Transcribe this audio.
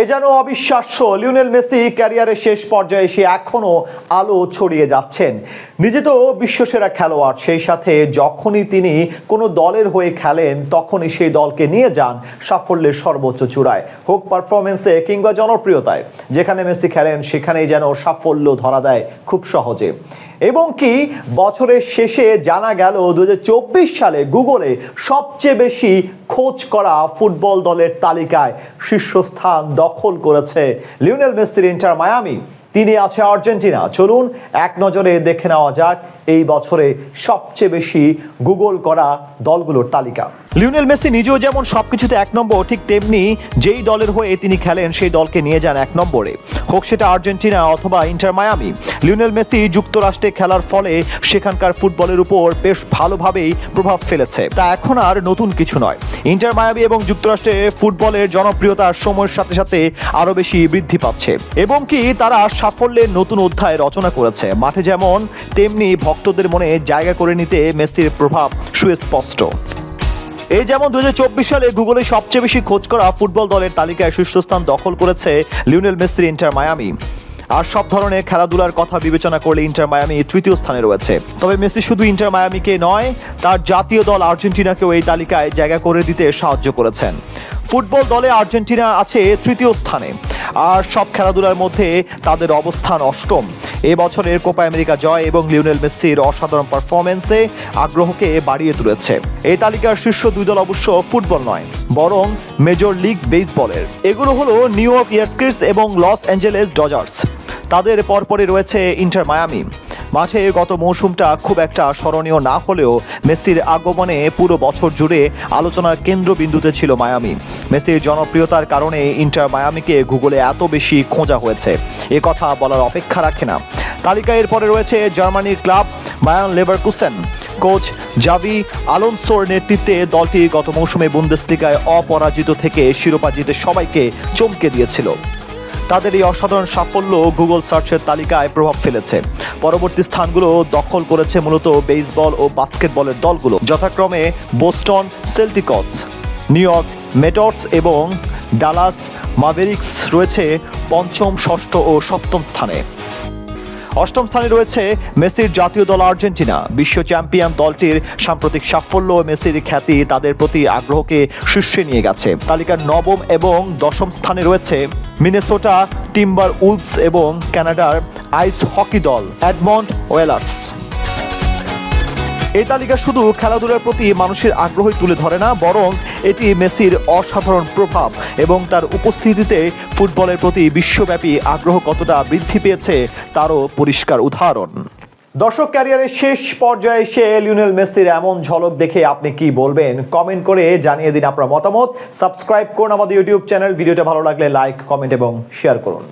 এ যেন অবিশ্বাস্য, Lionel Messi ক্যারিয়ারের শেষ পর্যায়ে এসে এখনও আলো ছড়িয়ে যাচ্ছেন। নিজে তো বিশ্বসেরা খেলোয়াড়, সেই সাথে যখনই তিনি কোনো দলের হয়ে খেলেন, তখনই সেই দলকে নিয়ে যান সাফল্যের সর্বোচ্চ চূড়ায়। হোক পারফরমেন্সে কিংবা জনপ্রিয়তায়, যেখানে মেসি খেলেন, সেখানেই যেন সাফল্য ধরা দেয় খুব সহজে। এবং কি বছরের শেষে জানা গেল দুই হাজার চব্বিশ সালে গুগলে সবচেয়ে বেশি খোঁজ করা ফুটবল দলের তালিকায় শীর্ষস্থান দখল করেছে লিওনেল মেসির ইন্টার মায়ামি। তিনি আছে আর্জেন্টিনা। চলুন এক নজরে দেখে নেওয়া যাক এই বছরে সবচেয়ে বেশি গুগল করা দলগুলোর তালিকা। লিওনেল মেসি নিজেও যেমন সবকিছুতে এক নম্বর, ঠিক তেমনি যেই দলের হয়ে তিনি খেলেন, সেই দলকে নিয়ে যান এক নম্বরে। হোক সেটা আর্জেন্টিনা অথবা ইন্টার মায়ামি। লিওনেল মেসি যুক্তরাষ্ট্রে খেলার ফলে সেখানকার ফুটবলের উপর বেশ ভালোভাবেই প্রভাব ফেলেছে। তা এখন আর নতুন কিছু নয়। ইন্টার মায়ামি এবং যুক্তরাষ্ট্রে ফুটবলের জনপ্রিয়তা সময়ের সাথে সাথে আরও বেশি বৃদ্ধি পাচ্ছে। এবং কি তারা সাফল্যের নতুন অধ্যায় রচনা করেছে। মাঠে যেমন তেমনি ভক্তদের মনে জায়গা করে নিতে মেসির প্রভাব সুস্পষ্ট। এই যেমন দু হাজার চব্বিশ সালে গুগলে সবচেয়ে বেশি খোঁজ করা ফুটবল দলের তালিকায় শীর্ষস্থান দখল করেছে লিওনেল মেসির ইন্টার মায়ামি। আর সব ধরনের খেলাধুলার কথা বিবেচনা করলে ইন্টার মায়ামি তৃতীয় স্থানে রয়েছে। তবে মেসি শুধু ইন্টার মায়ামিকে নয়, তার জাতীয় দল আর্জেন্টিনাকেও এই তালিকায় জায়গা করে দিতে সাহায্য করেছেন। ফুটবল দলে আর্জেন্টিনা আছে তৃতীয় স্থানে, আর সব খেলাধুলার মধ্যে তাদের অবস্থান অষ্টম। এ বছরের কোপা আমেরিকা জয় এবং লিওনেল মেসির অসাধারণ পারফরমেন্সে আগ্রহকে বাড়িয়ে তুলেছে। এই তালিকার শীর্ষ দুই দল অবশ্য ফুটবল নয়, বরং মেজর লিগ বেসবলের। এগুলো হলো নিউ ইয়র্ক ইয়ার্সকিস এবং লস অ্যাঞ্জেলেস ডজার্স। তাদের পরপরই রয়েছে ইন্টার মায়ামি। মাঠে গত মৌসুমটা খুব একটা স্মরণীয় না হলেও মেসির আগমনে পুরো বছর জুড়ে আলোচনার কেন্দ্রবিন্দুতে ছিল মায়ামি। মেসির জনপ্রিয়তার কারণে ইন্টার মায়ামিকে গুগলে এত বেশি খোঁজা হয়েছে। এ কথা বলার অপেক্ষা রাখে না। তালিকায় এরপরে রয়েছে জার্মানির ক্লাব বায়ান লেভারকুসেন। কোচ জাভি আলোনসোর নেতৃত্বে দলটি গত মৌসুমে বুন্দেসলিগায় অপরাজিত থেকে শিরোপা জিতে সবাইকে চমকে দিয়েছিল। তাদের এই অসাধারণ সাফল্য গুগল সার্চের তালিকায় প্রভাব ফেলেছে। পরবর্তী স্থানগুলো দখল করেছে মূলত বেসবল ও বাস্কেটবলের দলগুলো। যথাক্রমে বোস্টন সেলটিকস, নিউ ইয়র্ক মেটর্স এবং ডালাস মাভেরিক্স রয়েছে পঞ্চম, ষষ্ঠ ও সপ্তম স্থানে। অষ্টম স্থানে রয়েছে মেসির জাতীয় দল আর্জেন্টিনা। বিশ্ব চ্যাম্পিয়ন দলটির সাম্প্রতিক সাফল্য মেসির খ্যাতি তাদের প্রতি আগ্রহকে শীর্ষে নিয়ে গেছে। তালিকার নবম এবং দশম স্থানে রয়েছে মিনেসোটা, টিম্বার উলস এবং কানাডার আইস হকি দল, অ্যাডমন্ড ওয়েলার্স। এই তালিকা শুধু খেলাধুলার প্রতি মানুষের আগ্রহই তুলে ধরে না, বরং এটি মেসির অসাধারণ প্রভাব এবং তার উপস্থিতিতে ফুটবলের প্রতি বিশ্বব্যাপী আগ্রহ কতটা বৃদ্ধি পেয়েছে তারও পরিষ্কার উদাহরণ। দর্শক, ক্যারিয়ারের শেষ পর্যায়ে এসে লিওনেল মেসির এমন ঝলক দেখে আপনি কি বলবেন? কমেন্ট করে জানিয়ে দিন আপনার মতামত। সাবস্ক্রাইব করুন আমাদের ইউটিউব চ্যানেল। ভিডিওটা ভালো লাগলে লাইক, কমেন্ট এবং শেয়ার করুন।